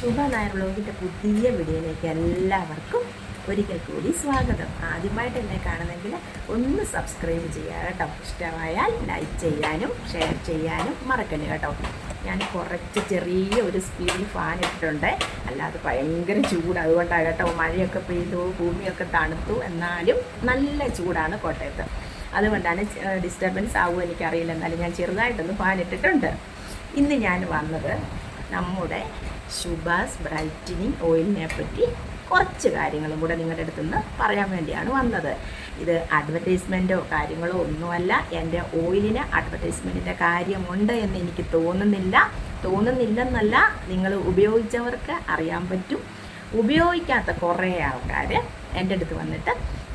ശുഭ നായർ ബ്ലോഗിന്റെ പുതിയ വീഡിയോയിലേക്ക് എല്ലാവർക്കും ഒരിക്കൽ കൂടി സ്വാഗതം. ആദ്യമായിട്ട് എന്നെ കാണുന്നെങ്കിൽ ഒന്ന് സബ്സ്ക്രൈബ് ചെയ്യുക കേട്ടോ. ഇഷ്ടമായാൽ ലൈക്ക് ചെയ്യാനും ഷെയർ ചെയ്യാനും മറക്കല്ലേ കേട്ടോ. ഞാൻ കുറച്ച് ചെറിയ ഒരു സ്പീഡിൽ ഫാൻ ഇട്ടിട്ടുണ്ട്. അല്ലാതെ ഭയങ്കര ചൂട്. അതുകൊണ്ടാണ് കേട്ടോ മഴയൊക്കെ പെയ്തു ഭൂമിയൊക്കെ തണുത്തു. എന്നാലും നല്ല ചൂടാണ് കോട്ടയത്ത്. അതുകൊണ്ടാണ് ഡിസ്റ്റർബൻസ് ആവുമോ എനിക്കറിയില്ല. എന്നാലും ഞാൻ ചെറുതായിട്ടൊന്ന് ഫാൻ ഇട്ടിട്ടുണ്ട്. ഇന്ന് ഞാൻ വന്നത് നമ്മുടെ ശുഭാസ് ബ്രൈറ്റനിങ് ഓയിലിനെ പറ്റി കുറച്ച് കാര്യങ്ങളും കൂടെ നിങ്ങളുടെ അടുത്ത് നിന്ന് പറയാൻ വേണ്ടിയാണ് വന്നത്. ഇത് അഡ്വർടൈസ്മെന്റോ കാര്യങ്ങളോ ഒന്നുമല്ല എന്റെ ഓയിലിന് അഡ്വർടൈസ്മെന്റിന്റെ കാര്യമുണ്ട് എന്ന് എനിക്ക് തോന്നുന്നില്ല. തോന്നുന്നില്ലെന്നല്ല നിങ്ങൾ ഉപയോഗിച്ചവർക്ക് അറിയാൻ പറ്റും. ഉപയോഗിക്കാത്ത കുറേ ആൾക്കാർ എന്റെ അടുത്ത് വന്നിട്ട്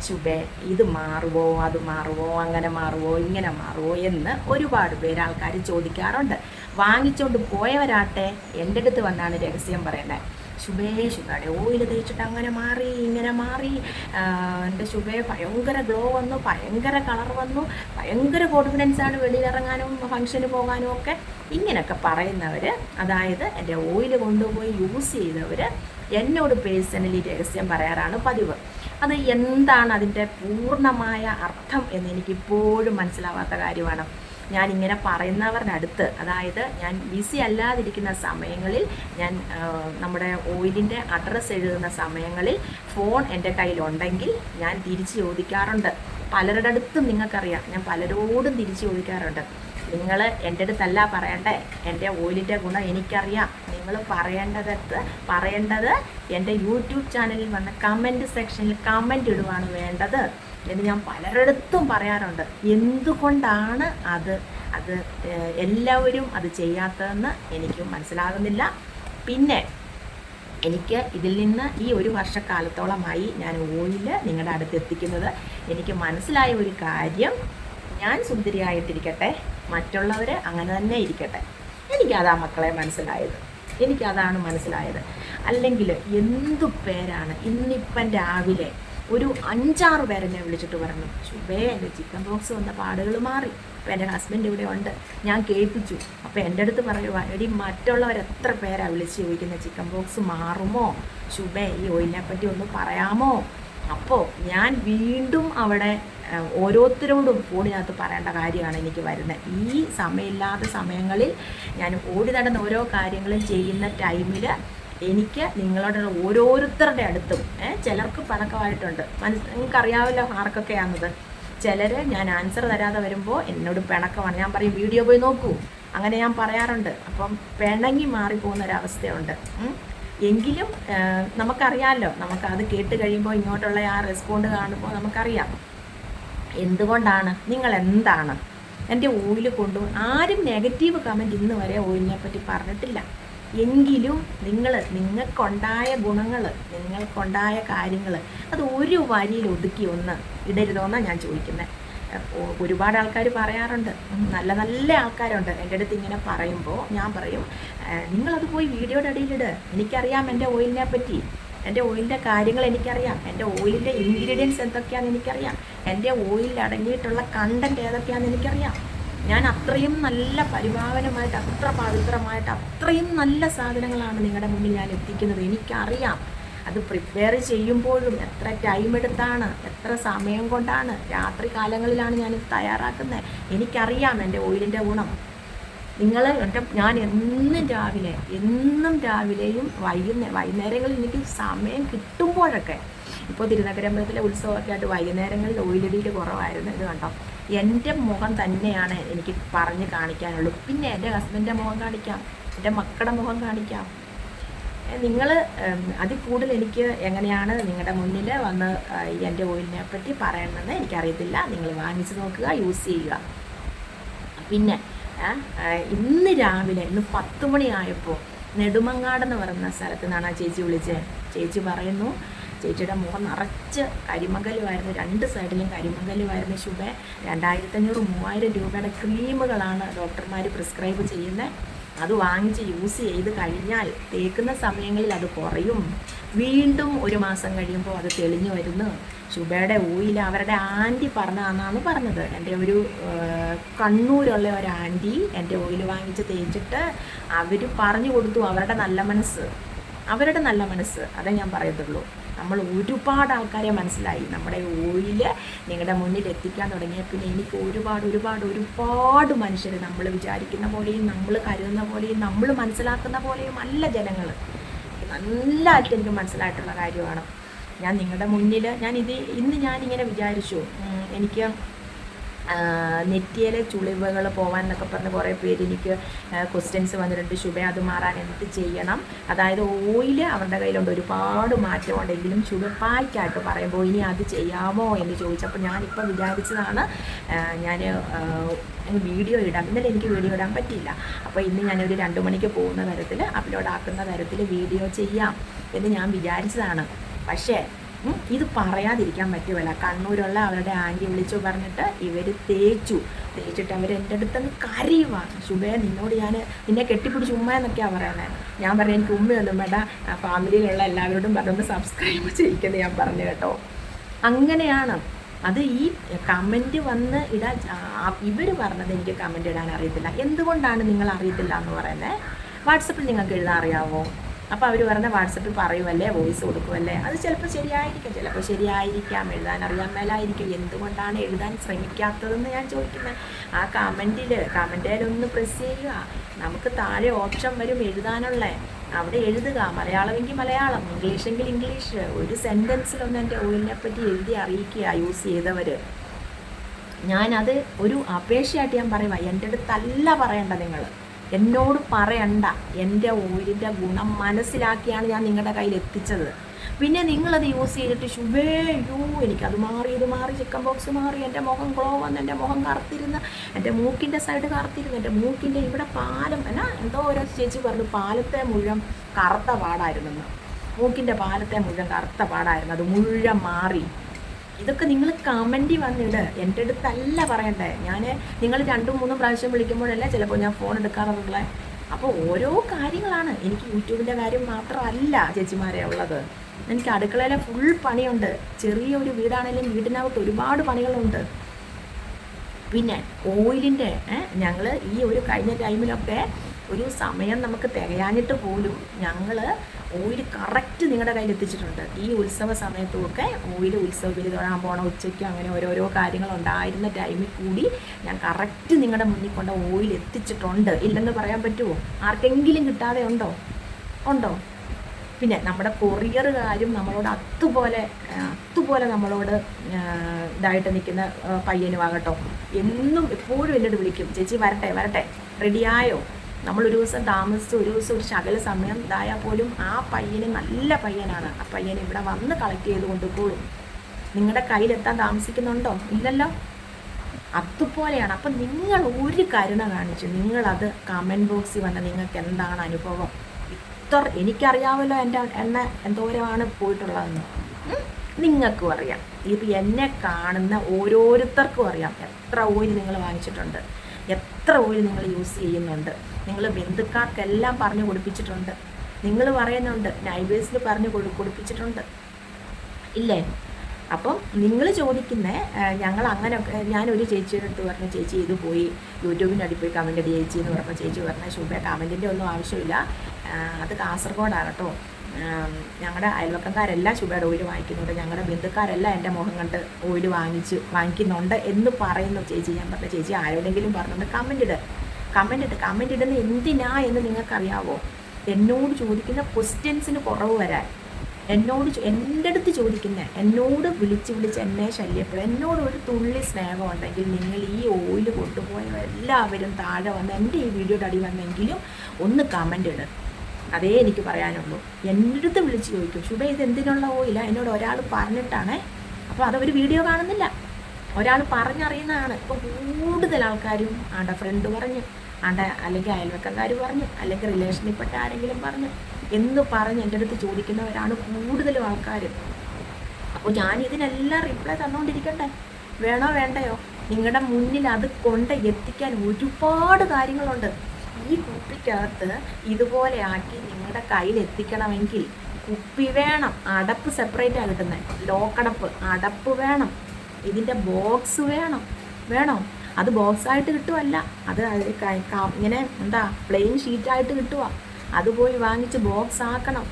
ശുഭേ ഇത് മാറുവോ അത് മാറുവോ അങ്ങനെ മാറുവോ ഇങ്ങനെ മാറുവോ എന്ന് ഒരുപാട് പേര് ആൾക്കാർ ചോദിക്കാറുണ്ട്. വാങ്ങിച്ചുകൊണ്ട് പോയവരാട്ടെ എന്റെ അടുത്ത് വന്നാണ് രഹസ്യം പറയുന്നത് ശുഭേ ശുഭയുടെ ഓയിൽ തേച്ചിട്ട് അങ്ങനെ മാറി ഇങ്ങനെ മാറി. എന്റെ ശുഭയെ ഭയങ്കര ഗ്ലോ വന്നു ഭയങ്കര കളർ വന്നു ഭയങ്കര കോൺഫിഡൻസ് ആണ് വെളിയിലിറങ്ങാനും ഫംഗ്ഷന് പോകാനും ഒക്കെ. ഇങ്ങനെയൊക്കെ പറയുന്നവർ അതായത് എന്റെ ഓയിൽ കൊണ്ടുപോയി യൂസ് ചെയ്തവർ എന്നോട് പേഴ്സണലി രഹസ്യം പറയാറാണ് പതിവ്. അത് എന്താണ് അതിന്റെ പൂർണമായ അർത്ഥം എന്ന് എനിക്കിപ്പോഴും മനസ്സിലാവാത്ത കാര്യമാണ്. ഞാൻ ഇങ്ങനെ പറയുന്നവരുടെ അടുത്ത് അതായത് ഞാൻ ബിസി അല്ലാതിരിക്കുന്ന സമയങ്ങളിൽ ഞാൻ നമ്മുടെ ഓയിലിന്റെ അഡ്രസ്സ് എഴുതുന്ന സമയങ്ങളിൽ ഫോൺ എന്റെ കയ്യിലുണ്ടെങ്കിൽ ഞാൻ തിരിച്ച് ചോദിക്കാറുണ്ട്. പലരുടെ അടുത്തും നിങ്ങൾക്കറിയാം ഞാൻ പലരോടും തിരിച്ച് ചോദിക്കാറുണ്ട്. നിങ്ങൾ എന്റെ അടുത്തല്ല പറയണ്ടേ? എന്റെ ഓയിലിന്റെ ഗുണം എനിക്കറിയാം. നിങ്ങൾ പറയേണ്ടതത്ത് പറയേണ്ടത് എന്റെ യൂട്യൂബ് ചാനലിൽ വന്ന കമന്റ് സെക്ഷനിൽ കമന്റ് ഇടുവാണ് വേണ്ടത് എന്ന് ഞാൻ പലരിടത്തും പറയാറുണ്ട്. എന്തുകൊണ്ടാണ് അത്? അത് എല്ലാവരും അത് ചെയ്യാത്തതെന്ന് എനിക്ക് മനസ്സിലാകുന്നില്ല. പിന്നെ എനിക്ക് ഇതിൽ നിന്ന് ഈ ഒരു വർഷക്കാലത്തോളമായി ഞാൻ ഓയിൽ നിങ്ങളുടെ അടുത്ത് എത്തിക്കുന്നത്. എനിക്ക് മനസ്സിലായ ഒരു കാര്യം ഞാൻ സുന്ദരിയായിട്ടിരിക്കട്ടെ. മറ്റുള്ളവർ അങ്ങനെ തന്നെ ഇരിക്കട്ടെ. എനിക്കതാ മക്കളെ മനസ്സിലായത്. എനിക്കതാണ് മനസ്സിലായത്. അല്ലെങ്കിൽ എന്തു പേരാണ് ഇന്നിപ്പം രാവിലെ ഒരു അഞ്ചാറ് പേരെന്നെ വിളിച്ചിട്ട് പറഞ്ഞു ശുഭേ എന്റെ ചിക്കൻ ബോക്സ് വന്ന പാടുകൾ മാറി. അപ്പം എന്റെ ഹസ്ബൻഡ് ഇവിടെ ഉണ്ട്. ഞാൻ കേൾപ്പിച്ചു. അപ്പം എന്റെ അടുത്ത് പറയുക എടി മറ്റുള്ളവർ എത്ര പേരാണ് വിളിച്ച് ചോദിക്കുന്നത്? ചിക്കൻ ബോക്സ് മാറുമോ? ശുഭേ ഈ ഓയിലിനെ പറ്റി ഒന്ന് പറയാമോ? അപ്പോൾ ഞാൻ വീണ്ടും അവിടെ ഓരോരുത്തരോടും ഫോണിനകത്ത് പറയേണ്ട കാര്യമാണ് എനിക്ക് വരുന്നത്. ഈ സമയമില്ലാത്ത സമയങ്ങളിൽ ഞാൻ ഓടി നടന്ന ഓരോ കാര്യങ്ങളും ചെയ്യുന്ന ടൈമിൽ എനിക്ക് നിങ്ങളുടെ ഓരോരുത്തരുടെ അടുത്തും ചിലർക്ക് പണക്കമായിട്ടുണ്ട് മനസ് നിങ്ങൾക്കറിയാമല്ലോ ആർക്കൊക്കെയാണത്. ചിലർ ഞാൻ ആൻസർ തരാതെ വരുമ്പോൾ എന്നോട് പിണക്കമാണ്. ഞാൻ പറയും വീഡിയോ പോയി നോക്കൂ. അങ്ങനെ ഞാൻ പറയാറുണ്ട്. അപ്പം പിണങ്ങി മാറിപ്പോകുന്ന ഒരവസ്ഥയുണ്ട് എങ്കിലും നമുക്കറിയാമല്ലോ നമുക്ക് അത് കേട്ട് കഴിയുമ്പോൾ ഇങ്ങോട്ടുള്ള ആ റെസ്പോണ്ട് കാണുമ്പോൾ നമുക്കറിയാം. എന്തുകൊണ്ടാണ്? നിങ്ങൾ എന്താണ് എന്റെ ഓയിൽ കൊണ്ടു ആരും നെഗറ്റീവ് കമന്റ് ഇന്ന് വരെ ഓയിലിനെ പറ്റി പറഞ്ഞിട്ടില്ല. എങ്കിലും നിങ്ങൾ നിങ്ങൾക്കുണ്ടായ ഗുണങ്ങൾ നിങ്ങൾക്കുണ്ടായ കാര്യങ്ങൾ അത് ഒരു വരിയിൽ ഒതുക്കി ഒന്ന് ഇടരുതോന്നാണ് ഞാൻ ചോദിക്കുന്നത് ഒരുപാട് ആൾക്കാർ പറയാറുണ്ട്. നല്ല നല്ല ആൾക്കാരുണ്ട്. എന്റെ അടുത്ത് ഇങ്ങനെ പറയുമ്പോൾ ഞാൻ പറയും നിങ്ങളത് പോയി വീഡിയോയുടെ അടിയിലിട് എനിക്കറിയാം എന്റെ ഓയിലിനെ പറ്റി എന്റെ ഓയിലിന്റെ കാര്യങ്ങൾ എനിക്കറിയാം. എന്റെ ഓയിലിന്റെ ഇൻഗ്രീഡിയൻസ് എന്തൊക്കെയാണെന്ന് എനിക്കറിയാം. എന്റെ ഓയിലിൽ അടങ്ങിയിട്ടുള്ള കണ്ടന്റ് ഏതൊക്കെയാണെന്ന് എനിക്കറിയാം. ഞാൻ അത്രയും നല്ല പരിഭാവനമായിട്ട് അത്ര പവിത്രമായിട്ട് അത്രയും നല്ല സാധനങ്ങളാണ് നിങ്ങളുടെ മുന്നിൽ ഞാൻ എത്തിക്കുന്നത്. എനിക്കറിയാം. അത് പ്രിപ്പയർ ചെയ്യുമ്പോഴും എത്ര ടൈം എടുത്താണ് എത്ര സമയം കൊണ്ടാണ് രാത്രി കാലങ്ങളിലാണ് ഞാൻ തയ്യാറാക്കുന്നത്. എനിക്കറിയാം എന്റെ ഓയിലിന്റെ ഗുണം. നിങ്ങൾ ഞാൻ എന്നും രാവിലെ എന്നും രാവിലെയും വൈകുന്നേ വൈകുന്നേരങ്ങളിൽ എനിക്ക് സമയം കിട്ടുമ്പോഴൊക്കെ ഇപ്പോൾ തിരുനഗരമ്പലത്തിലെ ഉത്സവമൊക്കെ ആയിട്ട് വൈകുന്നേരങ്ങളിൽ ഓയിലടിയിൽ കുറവായിരുന്നു ഇത് കണ്ടോ? എന്റെ മുഖം തന്നെയാണ് എനിക്ക് പറഞ്ഞ് കാണിക്കാനുള്ളൂ. പിന്നെ എന്റെ ഹസ്ബൻഡിന്റെ മുഖം കാണിക്കാം എന്റെ മക്കളുടെ മുഖം കാണിക്കാം. നിങ്ങൾ അതിൽ കൂടുതൽ എനിക്ക് എങ്ങനെയാണ് നിങ്ങളുടെ മുന്നിൽ വന്ന് എന്റെ ഓയിലിനെ പറ്റി പറയണമെന്ന് എനിക്കറിയത്തില്ല. നിങ്ങൾ വാങ്ങിച്ച് നോക്കുക യൂസ് ചെയ്യുക. പിന്നെ ഇന്ന് രാവിലെ ഇന്ന് പത്ത് മണിയായപ്പോൾ നെടുമങ്ങാടെന്ന് പറയുന്ന സ്ഥലത്ത് നിന്നാണ് ആ ചേച്ചി വിളിച്ചത്. ചേച്ചി പറയുന്നു ചേച്ചിയുടെ മുഖം നിറച്ച് കരിമകലുമായിരുന്നു രണ്ട് സൈഡിലും കരിമകലുമായിരുന്നു ശുഭ. രണ്ടായിരത്തഞ്ഞൂറ് മൂവായിരം രൂപയുടെ ക്രീമുകളാണ് ഡോക്ടർമാർ പ്രിസ്ക്രൈബ് ചെയ്യുന്നത് അത് വാങ്ങിച്ച് യൂസ് ചെയ്ത് കഴിഞ്ഞാൽ തേക്കുന്ന സമയങ്ങളിൽ അത് കുറയും. വീണ്ടും ഒരു മാസം കഴിയുമ്പോൾ അത് തെളിഞ്ഞു വരുന്നു. ശുഭയുടെ ഊയിൽ അവരുടെ ആന്റി പറഞ്ഞതാണെന്നാണ് പറഞ്ഞത്. എന്റെ ഒരു കണ്ണൂരുള്ള ഒരു ആന്റി എന്റെ ഓയിൽ വാങ്ങിച്ച് തേച്ചിട്ട് അവർ പറഞ്ഞു കൊടുത്തു. അവരുടെ നല്ല മനസ്സ്. അവരുടെ നല്ല മനസ്സ്. അതേ ഞാൻ പറയത്തുള്ളൂ. നമ്മൾ ഒരുപാട് ആൾക്കാരെ മനസ്സിലായി. നമ്മുടെ ഓയിൽ നിങ്ങളുടെ മുന്നിൽ എത്തിക്കാൻ തുടങ്ങിയ പിന്നെ എനിക്ക് ഒരുപാട് ഒരുപാട് ഒരുപാട് മനുഷ്യർ നമ്മൾ വിചാരിക്കുന്ന പോലെയും നമ്മൾ കരുതുന്ന പോലെയും നമ്മൾ മനസ്സിലാക്കുന്ന പോലെയും അല്ല ജനങ്ങൾ നല്ലതായിട്ട് എനിക്ക് മനസ്സിലായിട്ടുള്ള കാര്യമാണ്. ഞാൻ നിങ്ങളുടെ മുന്നിൽ ഞാൻ ഇത് ഇന്ന് ഞാനിങ്ങനെ വിചാരിച്ചു എനിക്ക് നെറ്റിയിലെ ചുളിവുകൾ പോകാൻ എന്നൊക്കെ പറഞ്ഞ് കുറേ പേര് എനിക്ക് ക്വസ്റ്റ്യൻസ് വന്നിട്ടുണ്ട്. ശുഭ അത് മാറാൻ എന്ത് ചെയ്യണം? അതായത് ഓയിൽ അവരുടെ കയ്യിലുണ്ട്. ഒരുപാട് മാറ്റമുണ്ടെങ്കിലും ശുഭപ്പായ്ക്കായിട്ട് പറയുമ്പോൾ ഇനി അത് ചെയ്യാമോ എന്ന് ചോദിച്ചപ്പോൾ ഞാനിപ്പോൾ വിചാരിച്ചതാണ് ഞാൻ വീഡിയോ ഇടാം. ഇന്നലെ എനിക്ക് വീഡിയോ ഇടാൻ പറ്റിയില്ല. അപ്പോൾ ഇന്ന് ഞാനൊരു രണ്ട് മണിക്ക് പോകുന്ന തരത്തിൽ അപ്ലോഡ് ആക്കുന്ന തരത്തിൽ വീഡിയോ ചെയ്യാം എന്ന് ഞാൻ വിചാരിച്ചതാണ്. പക്ഷേ ഇത് പറയാതിരിക്കാൻ പറ്റുമല്ല കണ്ണൂരുള്ള അവരുടെ ആന്റി വിളിച്ചു പറഞ്ഞിട്ട് ഇവർ തേച്ചു. തേച്ചിട്ട് അവർ എന്റെ അടുത്തങ്ങ് കരയുവാ. ശുഭേ നിന്നോട് ഞാൻ നിന്നെ കെട്ടിപ്പിടിച്ച് ഉമ്മ എന്നൊക്കെയാണ് പറയുന്നത് ഞാൻ പറഞ്ഞു എനിക്ക് ഉമ്മയൊന്നും വേണ്ട. ഫാമിലിയിലുള്ള എല്ലാവരോടും പറഞ്ഞൊന്ന് സബ്സ്ക്രൈബ് ചെയ്യിക്കുന്നത് ഞാൻ പറഞ്ഞു കേട്ടോ. അങ്ങനെയാണ്. അത് ഈ കമന്റ് വന്ന് ഇടാൻ ഇവർ പറഞ്ഞത് എനിക്ക് കമന്റ് ഇടാൻ അറിയത്തില്ല. എന്തുകൊണ്ടാണ് നിങ്ങൾ അറിയത്തില്ല എന്ന് പറയുന്നത് വാട്സപ്പിൽ നിങ്ങൾക്ക് എഴുതാൻ അറിയാമോ അപ്പോൾ അവർ പറഞ്ഞ വാട്സപ്പിൽ പറയുമല്ലേ വോയിസ് കൊടുക്കുമല്ലേ അത് ചിലപ്പോൾ ശരിയായിരിക്കും ചിലപ്പോൾ ശരിയായിരിക്കാം എഴുതാൻ അറിയാൻ മേലായിരിക്കും. എന്തുകൊണ്ടാണ് എഴുതാൻ ശ്രമിക്കാത്തതെന്ന് ഞാൻ ചോദിക്കുന്നത് ആ കമന്റിൽ കമന്റേലൊന്ന് പ്രസ് ചെയ്യുക. നമുക്ക് താഴെ ഓപ്ഷൻ വരും എഴുതാനുള്ള. അവിടെ എഴുതുക. മലയാളമെങ്കിൽ മലയാളം ഇംഗ്ലീഷെങ്കിൽ ഇംഗ്ലീഷ്. ഒരു സെന്റൻസിലൊന്നും എന്റെ ഓയിലിനെ പറ്റി എഴുതി അറിയിക്കുക യൂസ് ചെയ്തവർ ഞാനത് ഒരു അപേക്ഷയായിട്ട് ഞാൻ പറയുക എന്റെ അടുത്തല്ല പറയേണ്ട നിങ്ങൾ എന്നോട് പറയണ്ട. എന്റെ ഓയിലിന്റെ ഗുണം മനസ്സിലാക്കിയാണ് ഞാൻ നിങ്ങളുടെ കയ്യിൽ എത്തിച്ചത്. പിന്നെ നിങ്ങളത് യൂസ് ചെയ്തിട്ട് ശുഭേ യോ എനിക്കത് മാറി ഇത് മാറി ചിക്കൻ ബോക്സ് മാറി എന്റെ മുഖം ഗ്ലോ വന്ന് എന്റെ മുഖം കറുത്തിരുന്ന് എന്റെ മൂക്കിന്റെ സൈഡ് കറുത്തിരുന്ന് എന്റെ മൂക്കിന്റെ ഇവിടെ പാലം എന്നാ എന്തോ ഓരോ ചേച്ചി പറഞ്ഞു പാലത്തെ മുഴുവൻ കറുത്ത പാടായിരുന്നെന്ന് മൂക്കിന്റെ പാലത്തെ മുഴുവൻ കറുത്ത പാടായിരുന്നു. അത് മുഴുവൻ മാറി. ഇതൊക്കെ നിങ്ങൾ കമന്റ് വന്നിട് എന്റെ അടുത്തല്ല പറയണ്ടേ. ഞാൻ നിങ്ങൾ രണ്ടും മൂന്നും പ്രാവശ്യം വിളിക്കുമ്പോഴല്ല ചിലപ്പോൾ ഞാൻ ഫോൺ എടുക്കാറുള്ളത് അപ്പോൾ ഓരോ കാര്യങ്ങളാണ്. എനിക്ക് യൂട്യൂബിന്റെ കാര്യം മാത്രമല്ല ചേച്ചിമാരെ ഉള്ളത്. എനിക്ക് അടുക്കളയിലെ ഫുൾ പണിയുണ്ട്. ചെറിയ ഒരു വീടാണെങ്കിലും വീടിനകത്ത് ഒരുപാട് പണികളുണ്ട്. പിന്നെ ഓയിലിന്റെ ഞങ്ങൾ ഈ ഒരു കഴിഞ്ഞ ടൈമിലൊക്കെ ഒരു സമയം നമുക്ക് തികയാഞ്ഞിട്ട് പോലും ഞങ്ങൾ ഓയിൽ കറക്റ്റ് നിങ്ങളുടെ കയ്യിൽ എത്തിച്ചിട്ടുണ്ട്. ഈ ഉത്സവ സമയത്തുമൊക്കെ ഓയിൽ ഉത്സവ ബലി തൊഴാൻ പോകണം ഉച്ചയ്ക്ക് അങ്ങനെ ഓരോരോ കാര്യങ്ങൾ ഉണ്ടായിരുന്ന ടൈമിൽ കൂടി ഞാൻ കറക്റ്റ് നിങ്ങളുടെ മുന്നിൽ കൊണ്ട് ഓയിൽ എത്തിച്ചിട്ടുണ്ട്. ഇല്ലെന്ന് പറയാൻ പറ്റുമോ ആർക്കെങ്കിലും കിട്ടാതെ ഉണ്ടോ? ഉണ്ടോ? പിന്നെ നമ്മുടെ കൊറിയറുകാരും നമ്മളോട് അതുപോലെ അതുപോലെ നമ്മളോട് ഇതായിട്ട് നിൽക്കുന്ന പയ്യനുമാകട്ടോ. എന്നും എപ്പോഴും എന്നോട് വിളിക്കും ചേച്ചി വരട്ടെ വരട്ടെ റെഡിയായോ നമ്മൾ ഒരു ദിവസം താമസിച്ച് ഒരു ദിവസം ഒരു ശകല സമയം ഇതായാൽ പോലും ആ പയ്യന് നല്ല പയ്യനാണ്. ആ പയ്യൻ ഇവിടെ വന്ന് കളക്ട് ചെയ്ത് കൊണ്ടുപോകും. നിങ്ങളുടെ കയ്യിലെത്താൻ താമസിക്കുന്നുണ്ടോ? ഇല്ലല്ലോ. അതുപോലെയാണ്. അപ്പം നിങ്ങൾ ഒരു കരുണ കാണിച്ചു നിങ്ങളത് കമന്റ് ബോക്സിൽ വന്ന നിങ്ങൾക്ക് എന്താണ് അനുഭവം? ഇത്ര എനിക്കറിയാമല്ലോ എന്റെ എണ്ണ എന്തോരമാണ് പോയിട്ടുള്ളതെന്ന്. നിങ്ങൾക്കും അറിയാം. ഇത് എന്നെ കാണുന്ന ഓരോരുത്തർക്കും അറിയാം. എത്ര ഓയിൽ നിങ്ങൾ വാങ്ങിച്ചിട്ടുണ്ട്. എത്ര ഓയിൽ നിങ്ങൾ യൂസ് ചെയ്യുന്നുണ്ട്. നിങ്ങൾ ബന്ധുക്കാർക്കെല്ലാം പറഞ്ഞു കൊടുപ്പിച്ചിട്ടുണ്ട്. നിങ്ങൾ പറയുന്നുണ്ട് നൈബേഴ്സിൽ പറഞ്ഞു കൊടു കൊടുപ്പിച്ചിട്ടുണ്ട്. ഇല്ലേ? അപ്പം നിങ്ങൾ ചോദിക്കുന്ന ഞങ്ങൾ അങ്ങനെ ഞാനൊരു ചേച്ചിയുടെ അടുത്ത് പറഞ്ഞു ചേച്ചി ഇത് പോയി യൂട്യൂബിന്റെ അടി പോയി കമന്റ് അടി ചേച്ചി എന്ന് പറഞ്ഞപ്പോൾ ചേച്ചി പറഞ്ഞ ശുഭ കമന്റിന്റെ ഒന്നും ആവശ്യമില്ല. അത് കാസർഗോഡാകട്ടോ ഞങ്ങളുടെ അയൽവക്കക്കാരെല്ലാം ശുഭയുടെ ഓയിൽ വാങ്ങിക്കുന്നുണ്ട്. ഞങ്ങളുടെ ബന്ധുക്കാരെല്ലാം എന്റെ മുഖം കണ്ട് ഓയിൽ വാങ്ങിച്ച് വാങ്ങിക്കുന്നുണ്ട് എന്ന് പറയുന്നു ചേച്ചി. ഞാൻ പറഞ്ഞ ചേച്ചി ആരോടെങ്കിലും പറഞ്ഞുകൊണ്ട് കമന്റ് ഇട്. കമന്റ് ഇട്ട് കമന്റ് ഇടുന്ന എന്തിനാ എന്ന് നിങ്ങൾക്കറിയാവോ? എന്നോട് ചോദിക്കുന്ന ക്വസ്റ്റ്യൻസിന് കുറവ് വരാൻ. എന്നോട് എന്റെ അടുത്ത് ചോദിക്കുന്ന എന്നോട് വിളിച്ച് വിളിച്ച് എന്നെ ശല്യപ്പെടും എന്നോട് ഒരു തുള്ളി സ്നേഹം ഉണ്ടെങ്കിൽ നിങ്ങൾ ഈ ഓയിൽ കൊണ്ടുപോയ എല്ലാവരും താഴെ വന്ന് എന്റെ ഈ വീഡിയോയുടെ അടി വന്നെങ്കിലും ഒന്ന് കമന്റ് ഇട്. അതേ എനിക്ക് പറയാനുള്ളൂ. എന്റെ അടുത്ത് വിളിച്ച് ചോദിക്കും ശുഭ ഇത് എന്തിനുള്ള ഓയില എന്നോട് ഒരാൾ പറഞ്ഞിട്ടാണേ. അപ്പോൾ അതവർ വീഡിയോ കാണുന്നില്ല. ഒരാൾ പറഞ്ഞറിയുന്നതാണ്. ഇപ്പോൾ കൂടുതൽ ആൾക്കാരും ആണ്ട ഫ്രണ്ട് പറഞ്ഞു. ആണ്ട? അല്ലെങ്കിൽ അയൽവക്കക്കാർ പറഞ്ഞു. അല്ലെങ്കിൽ റിലേഷനിൽപ്പെട്ട ആരെങ്കിലും പറഞ്ഞു. എന്ന് പറഞ്ഞ് എന്റെ അടുത്ത് ചോദിക്കുന്നവരാണ് കൂടുതലും ആൾക്കാർ അപ്പോൾ ഞാൻ ഇതിനെല്ലാം റിപ്ലൈ തന്നുകൊണ്ടിരിക്കണ്ടേ വേണോ വേണ്ടയോ? നിങ്ങളുടെ മുന്നിൽ അത് കൊണ്ട് എത്തിക്കാൻ ഒരുപാട് കാര്യങ്ങളുണ്ട്. ഈ കുപ്പിക്കകത്ത് ഇതുപോലെ ആക്കി നിങ്ങളുടെ കയ്യിൽ എത്തിക്കണമെങ്കിൽ കുപ്പി വേണം. അടപ്പ് സെപ്പറേറ്റ് ആയി കിട്ടുന്നത് ലോക്കടപ്പ്. അടപ്പ് വേണം. ഇതിന്റെ ബോക്സ് വേണം. വേണോ? അത് ബോക്സായിട്ട് കിട്ടുമല്ല അത് ഇങ്ങനെ എന്താ പ്ലെയിൻ ഷീറ്റായിട്ട് കിട്ടുക അത് പോയി വാങ്ങിച്ച് ബോക്സ് ആക്കണം.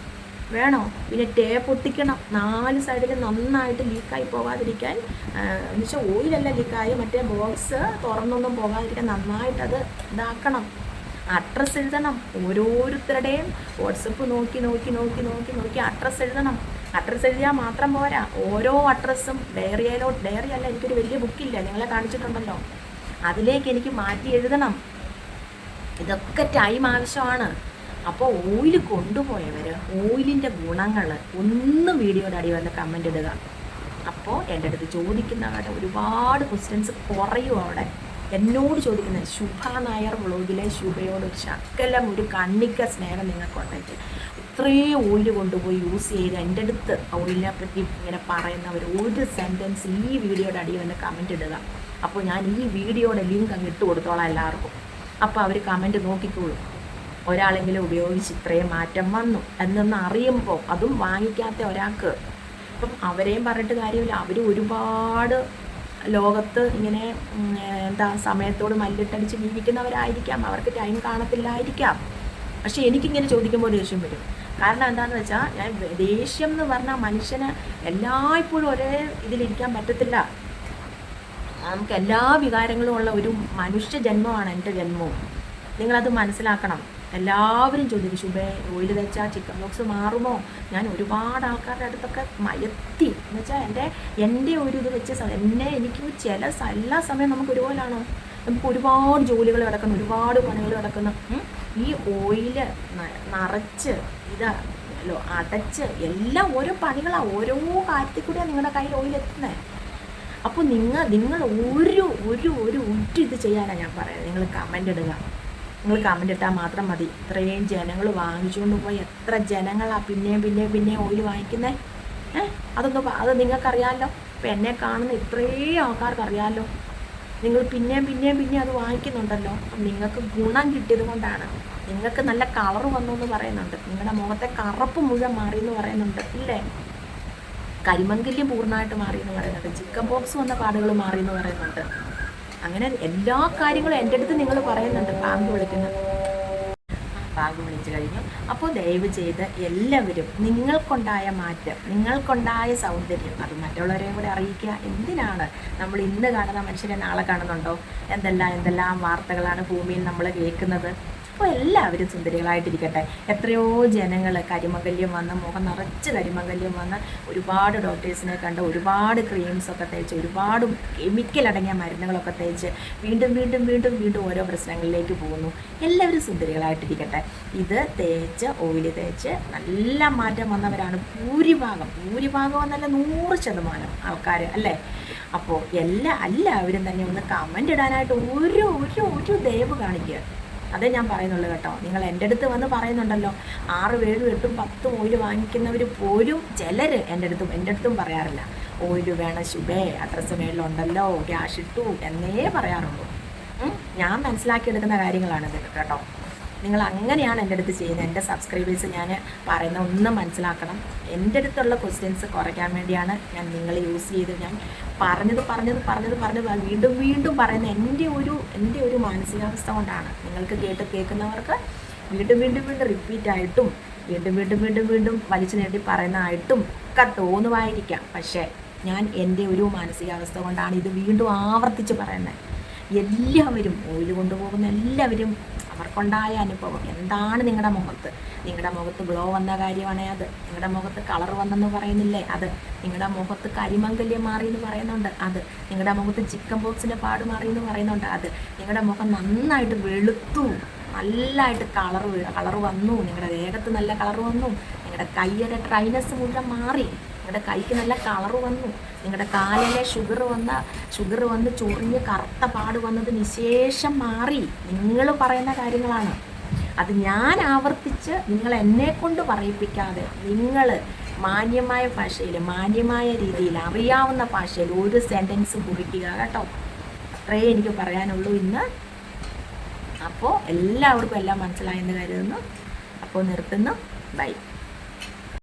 വേണോ? പിന്നെ ടേപ്പ് ഒട്ടിക്കണം. നാല് സൈഡിൽ നന്നായിട്ട് ലീക്കായി പോകാതിരിക്കാൻ എന്നുവെച്ചാൽ ഓയിലല്ല ലീക്കായി മറ്റേ ബോക്സ് തുറന്നൊന്നും പോകാതിരിക്കാൻ നന്നായിട്ട് അത് ഇതാക്കണം. അഡ്രസ്സ് എഴുതണം. ഓരോരുത്തരുടെയും വാട്സപ്പ് നോക്കി നോക്കി നോക്കി നോക്കി നോക്കി അഡ്രസ്സ് എഴുതണം. അഡ്രസ്സ് എഴുതിയാൽ മാത്രം പോരാ. ഓരോ അഡ്രസ്സും ഡയറിയായാലോ ഡയറി അല്ല എനിക്കൊരു വലിയ ബുക്കില്ല നിങ്ങളെ കാണിച്ചിട്ടുണ്ടല്ലോ. അതിലേക്ക് എനിക്ക് മാറ്റി എഴുതണം. ഇതൊക്കെ ടൈം ആവശ്യമാണ്. അപ്പോൾ ഓയിൽ കൊണ്ടുപോയവർ ഓയിലിന്റെ ഗുണങ്ങൾ ഒന്ന് വീഡിയോയുടെ അടി വന്ന് കമന്റ് ഇടുക. അപ്പോൾ എന്റെ അടുത്ത് ചോദിക്കുന്നവരുടെ ഒരുപാട് ക്വസ്റ്റ്യൻസ് കുറയും അവിടെ. എന്നോട് ചോദിക്കുന്നത് ശുഭ നായർ വ്ളോഗിലെ ശുഭയോട് ഒരു ശക്കലം ഒരു കണ്ണിക്ക സ്നേഹം നിങ്ങൾക്കുണ്ടെങ്കിൽ ഇത്രയും ഓയിൽ കൊണ്ടുപോയി യൂസ് ചെയ്ത് എന്റെ അടുത്ത് ഓയിലിനെ പറ്റി ഇങ്ങനെ പറയുന്നവർ ഒരു സെന്റൻസ് ഈ വീഡിയോയുടെ അടിയിൽ വന്ന് കമന്റ് ഇടുക. അപ്പോൾ ഞാൻ ഈ വീഡിയോയുടെ ലിങ്ക് അങ്ങ് ഇട്ട് കൊടുത്തോളാം എല്ലാവർക്കും. അപ്പോൾ അവർ കമന്റ് നോക്കിക്കോളും. ഒരാളെങ്കിലും ഉപയോഗിച്ച് ഇത്രയും മാറ്റം വന്നു എന്നൊന്ന് അറിയുമ്പോൾ അതും വാങ്ങിക്കാത്ത ഒരാൾക്ക്. അപ്പം അവരെയും പറഞ്ഞിട്ട് കാര്യമില്ല. അവർ ഒരുപാട് ലോകത്ത് ഇങ്ങനെ എന്താ സമയത്തോട് മല്ലിട്ടടിച്ച് ജീവിക്കുന്നവരായിരിക്കാം. അവർക്ക് ടൈം കാണത്തില്ലായിരിക്കാം. പക്ഷേ എനിക്കിങ്ങനെ ചോദിക്കുമ്പോൾ ദേഷ്യം വരും. കാരണം എന്താണെന്ന് വെച്ചാൽ ഞാൻ ദേഷ്യം എന്ന് പറഞ്ഞാൽ മനുഷ്യന് എല്ലായ്പ്പോഴും ഒരേ ഇതിലിരിക്കാൻ പറ്റത്തില്ല. നമുക്ക് എല്ലാ വികാരങ്ങളും ഉള്ള ഒരു മനുഷ്യ ജന്മമാണ് എന്റെ ജന്മവും. നിങ്ങളത് മനസ്സിലാക്കണം. എല്ലാവരും ചോദിക്കും ശുഭേ ഓയിൽ തേച്ചാൽ ചിക്കൻ ബോക്സ് മാറുമോ? ഞാൻ ഒരുപാട് ആൾക്കാരുടെ അടുത്തൊക്കെ മയത്തി. എന്ന് വെച്ചാൽ എന്റെ എന്റെ ഒരു ഇത് വെച്ച് എന്നെ എനിക്ക് ചില എല്ലാ സമയം നമുക്ക് ഒരുപോലാണോ. നമുക്ക് ഒരുപാട് ജോലികൾ കിടക്കുന്നു ഒരുപാട് പണികൾ കിടക്കുന്നു ഈ ഓയിൽ നിറച്ച് ഇതാ അടച്ച് എല്ലാം ഓരോ പണികളാണ് ഓരോ കാര്യത്തിൽ കൂടിയാണ് നിങ്ങളുടെ കയ്യിൽ ഓയിൽ എത്തുന്നത് അപ്പോൾ നിങ്ങൾ നിങ്ങൾ ഒരു ഒരു ഒരു ഉറ്റ് ഇത് ചെയ്യാനാണ് ഞാൻ പറയുന്നത് നിങ്ങൾ കമന്റ് ഇടുക. നിങ്ങൾ കമന്റ് ഇട്ടാൽ മാത്രം മതി. ഇത്രയും ജനങ്ങൾ വാങ്ങിച്ചുകൊണ്ട് പോയി എത്ര ജനങ്ങളാണ് പിന്നെയും പിന്നെയും പിന്നെയും ഓയിൽ വാങ്ങിക്കുന്നത് ഏഹ് അതൊന്നും അത് നിങ്ങൾക്കറിയാമല്ലോ ഇപ്പം എന്നെ കാണുന്ന ഇത്രയും ആൾക്കാർക്ക് അറിയാമല്ലോ നിങ്ങൾ പിന്നെയും പിന്നെയും പിന്നെ അത് വാങ്ങിക്കുന്നുണ്ടല്ലോ. നിങ്ങൾക്ക് ഗുണം കിട്ടിയത് കൊണ്ടാണ്. നിങ്ങൾക്ക് നല്ല കളർ വന്നു എന്ന് പറയുന്നുണ്ട്. നിങ്ങളുടെ മുഖത്തെ കറുപ്പ് മുഴുവൻ മാറി എന്ന് പറയുന്നുണ്ട്. ഇല്ലേ? കരിമങ്കല്യം പൂർണമായിട്ട് മാറി എന്ന് പറയുന്നുണ്ട്. ചിക്കൻ ബോക്സ് വന്ന പാടുകൾ മാറി എന്ന് പറയുന്നുണ്ട്. അങ്ങനെ എല്ലാ കാര്യങ്ങളും എന്റെ അടുത്ത് നിങ്ങൾ പറയുന്നുണ്ട്. ബാങ്ക് വിളിക്കുന്ന ബാങ്ക് വിളിച്ചു കഴിഞ്ഞു. അപ്പോൾ ദയവ് ചെയ്ത് എല്ലാവരും നിങ്ങൾക്കുണ്ടായ മാറ്റം നിങ്ങൾക്കുണ്ടായ സൗന്ദര്യം അത് മറ്റുള്ളവരെയും കൂടെ അറിയിക്കുക. എന്തിനാണ് നമ്മൾ ഇന്ന് കാണുന്ന മനുഷ്യരെ നാളെ കാണുന്നുണ്ടോ? എന്തെല്ലാം എന്തെല്ലാം വാർത്തകളാണ് ഭൂമിയിൽ നമ്മൾ കേൾക്കുന്നത്? അപ്പോൾ എല്ലാവരും സുന്ദരികളായിട്ടിരിക്കട്ടെ. എത്രയോ ജനങ്ങൾ കരിമകല്യം വന്ന് മുഖം നിറച്ച് കരിമകല്യം വന്ന് ഒരുപാട് ഡോക്ടേഴ്സിനെ കണ്ട് ഒരുപാട് ക്രീംസൊക്കെ തേച്ച് ഒരുപാട് കെമിക്കൽ അടങ്ങിയ മരുന്നുകളൊക്കെ തേച്ച് വീണ്ടും വീണ്ടും വീണ്ടും വീണ്ടും ഓരോ പ്രശ്നങ്ങളിലേക്ക് പോകുന്നു. എല്ലാവരും സുന്ദരികളായിട്ടിരിക്കട്ടെ. ഇത് തേച്ച് ഓയിൽ തേച്ച് നല്ല മാറ്റം വന്നവരാണ് ഭൂരിഭാഗം. ഭൂരിഭാഗം എന്നല്ല നൂറ് ശതമാനം ആൾക്കാർ അല്ലേ? അപ്പോൾ എല്ലാ എല്ലാവരും തന്നെ ഒന്ന് കമന്റ് ഇടാനായിട്ട് ഒരു ഒരു ഒരു ദയവ് കാണിക്കുക. അതേ ഞാൻ പറയുന്നുള്ളൂ കേട്ടോ. നിങ്ങൾ എന്റെ അടുത്ത് വന്ന് പറയുന്നുണ്ടല്ലോ. ആറ് ഏഴും എട്ടും പത്തും ഓയിൽ വാങ്ങിക്കുന്നവർ പോലും ചിലർ എന്റെ അടുത്തും എന്റെ അടുത്തും പറയാറില്ല. ഓയിൽ വേണം ശുഭേ അഡ്രസ്സ് മേളിലുണ്ടല്ലോ ക്യാഷ് ഇട്ടു എന്നേ പറയാറുള്ളൂ. ഞാൻ മനസ്സിലാക്കിയെടുക്കുന്ന കാര്യങ്ങളാണിത് കേട്ടോ. നിങ്ങൾ അങ്ങനെയാണ് എന്റെ അടുത്ത് ചെയ്യുന്നത്. എന്റെ സബ്സ്ക്രൈബേഴ്സ് ഞാൻ പറയുന്ന ഒന്നും മനസ്സിലാക്കണം. എന്റെ അടുത്തുള്ള ക്വസ്റ്റ്യൻസ് കുറയ്ക്കാൻ വേണ്ടിയാണ് ഞാൻ നിങ്ങൾ യൂസ് ചെയ്ത് ഞാൻ പറഞ്ഞത് പറഞ്ഞത് പറഞ്ഞത് പറഞ്ഞത് വീണ്ടും വീണ്ടും പറയുന്ന എന്റെ ഒരു എന്റെ ഒരു മാനസികാവസ്ഥ കൊണ്ടാണ്. നിങ്ങൾക്ക് കേട്ട് കേൾക്കുന്നവർക്ക് വീണ്ടും വീണ്ടും വീണ്ടും റിപ്പീറ്റ് ആയിട്ടും വീണ്ടും വീണ്ടും വീണ്ടും വീണ്ടും വലിച്ചു നേടി പറയുന്നതായിട്ടും ഒക്കെ തോന്നുമായിരിക്കാം. പക്ഷേ ഞാൻ എന്റെ ഒരു മാനസികാവസ്ഥ കൊണ്ടാണ് ഇത് വീണ്ടും ആവർത്തിച്ച് പറയുന്നത്. എല്ലാവരും ഓയിൽ കൊണ്ടുപോകുന്ന എല്ലാവരും അവർക്കുണ്ടായ അനുഭവം. എന്താണ് നിങ്ങളുടെ മുഖത്ത്? നിങ്ങളുടെ മുഖത്ത് ഗ്ലോ വന്ന കാര്യമാണ് അത്. നിങ്ങളുടെ മുഖത്ത് കളർ വന്നെന്ന് പറയുന്നില്ലേ അത്. നിങ്ങളുടെ മുഖത്ത് കരിമംഗല്യം മാറി എന്ന് പറയുന്നുണ്ട് അത്. നിങ്ങളുടെ മുഖത്ത് ചിക്കൻ ബോക്സിന്റെ പാട് മാറി എന്ന് പറയുന്നുണ്ട് അത്. നിങ്ങളുടെ മുഖം നന്നായിട്ട് വെളുത്തു. നല്ലതായിട്ട് കളർ കളർ വന്നു. നിങ്ങളുടെ ദേഹത്ത് നല്ല കളർ വന്നു. നിങ്ങളുടെ കയ്യുടെ ഡ്രൈനസ് മുഴുവൻ മാറി. നിങ്ങളുടെ കൈക്ക് നല്ല കളർ വന്നു. നിങ്ങളുടെ കാലിലെ ഷുഗർ വന്ന ഷുഗർ വന്ന് ചൊറിഞ്ഞ് കറുത്ത പാട് വന്നത് നിശേഷം മാറി. നിങ്ങൾ പറയുന്ന കാര്യങ്ങളാണ്. അത് ഞാൻ ആവർത്തിച്ച് നിങ്ങൾ എന്നെ കൊണ്ട് പറയിപ്പിക്കാതെ നിങ്ങൾ മാന്യമായ ഭാഷയിൽ മാന്യമായ രീതിയിൽ അറിയാവുന്ന ഭാഷയിൽ ഒരു സെന്റൻസ് കുറിക്കുക കേട്ടോ. അത്രേ എനിക്ക് പറയാനുള്ളൂ ഇന്ന്. അപ്പോൾ എല്ലാവർക്കും എല്ലാം മനസ്സിലായെന്ന് കരുതുന്നു. അപ്പോൾ നിർത്തുന്നു. ബൈ